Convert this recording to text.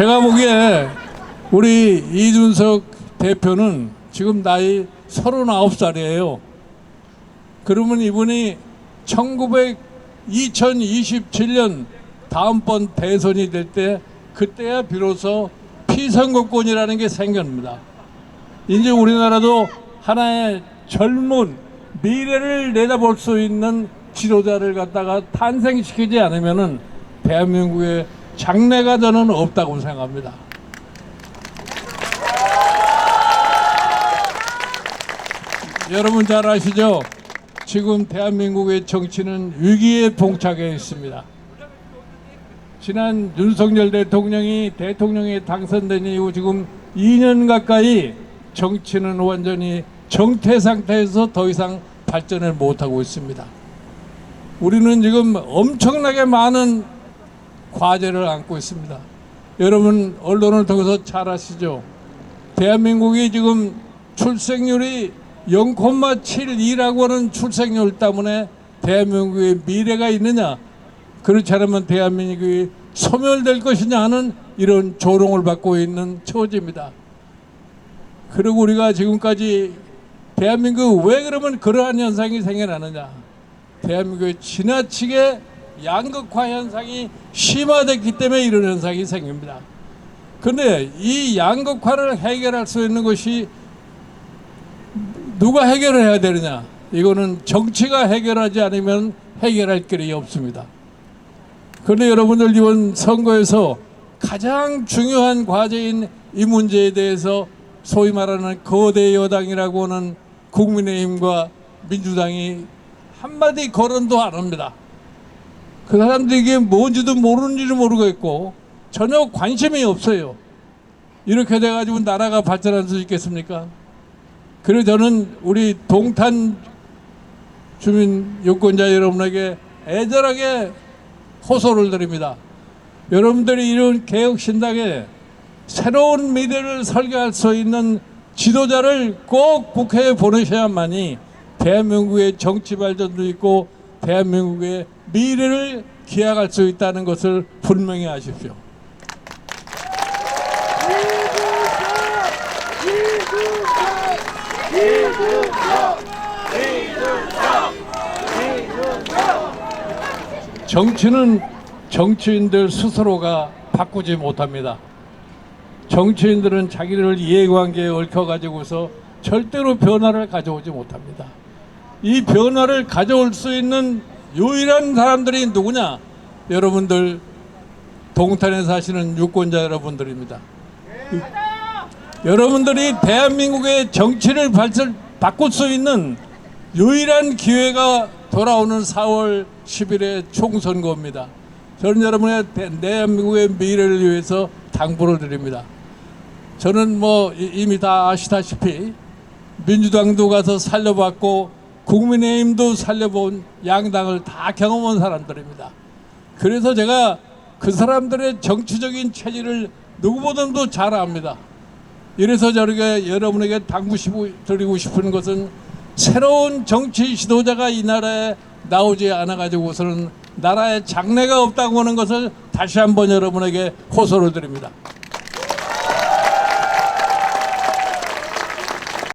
제가 보기에 우리 이준석 대표는 지금 나이 39살이에요. 그러면 이분이 1900, 2027년 다음번 대선이 될 때 그때야 비로소 피선거권이라는 게 생깁니다. 이제 우리나라도 하나의 젊은 미래를 내다볼 수 있는 지도자를 갖다가 탄생시키지 않으면은 대한민국의 장래가 저는 없다고 생각합니다. 여러분 잘 아시죠? 지금 대한민국의 정치는 위기에 봉착해 있습니다. 지난 윤석열 대통령이 대통령에 당선된 이후 지금 2년 가까이 정치는 완전히 정퇴 상태에서 더 이상 발전을 못하고 있습니다. 우리는 지금 엄청나게 많은 과제를 안고 있습니다. 여러분 언론을 통해서 잘 아시죠? 대한민국이 지금 출생률이 0,72라고 하는 출생률 때문에 대한민국의 미래가 있느냐 그렇지 않으면 대한민국이 소멸될 것이냐 하는 이런 조롱을 받고 있는 처지입니다. 그리고 우리가 지금까지 대한민국 왜 그러면 그러한 현상이 생겨나느냐 대한민국의 지나치게 양극화 현상이 심화됐기 때문에 이런 현상이 생깁니다. 그런데 이 양극화를 해결할 수 있는 것이 누가 해결을 해야 되느냐? 이거는 정치가 해결하지 않으면 해결할 길이 없습니다. 그런데 여러분들 이번 선거에서 가장 중요한 과제인 이 문제에 대해서 소위 말하는 거대 여당이라고 하는 국민의힘과 민주당이 한마디 거론도 안 합니다. 그 사람들이 이게 뭔지도 모르는지도 모르겠고 전혀 관심이 없어요. 이렇게 돼가지고 나라가 발전할 수 있겠습니까? 그래서 저는 우리 동탄 주민 유권자 여러분에게 애절하게 호소를 드립니다. 여러분들이 이런 개혁신당에 새로운 미래를 설계할 수 있는 지도자를 꼭 국회에 보내셔야만이 대한민국의 정치 발전도 있고 대한민국의 미래를 기약할 수 있다는 것을 분명히 아십시오. 정치는 정치인들 스스로가 바꾸지 못합니다. 정치인들은 자기를 이해관계에 얽혀가지고서 절대로 변화를 가져오지 못합니다. 이 변화를 가져올 수 있는 유일한 사람들이 누구냐? 여러분들 동탄에 사시는 유권자 여러분들입니다. 여러분들이 대한민국의 정치를 발전, 바꿀 수 있는 유일한 기회가 돌아오는 4월 10일의 총선거입니다. 저는 여러분의 대- 대한민국의 미래를 위해서 당부를 드립니다. 저는 뭐 이- 이미 다 아시다시피 민주당도 가서 살려봤고 국민의힘도 살려본 양당을 다 경험한 사람들입니다. 그래서 제가 그 사람들의 정치적인 체질을 누구보다도 잘 압니다. 이래서 저에게 여러분에게 당부시고 드리고 싶은 것은 새로운 정치 지도자가 이 나라에 나오지 않아 가지고서는 나라에 장래가 없다고 하는 것을 다시 한번 여러분에게 호소를 드립니다.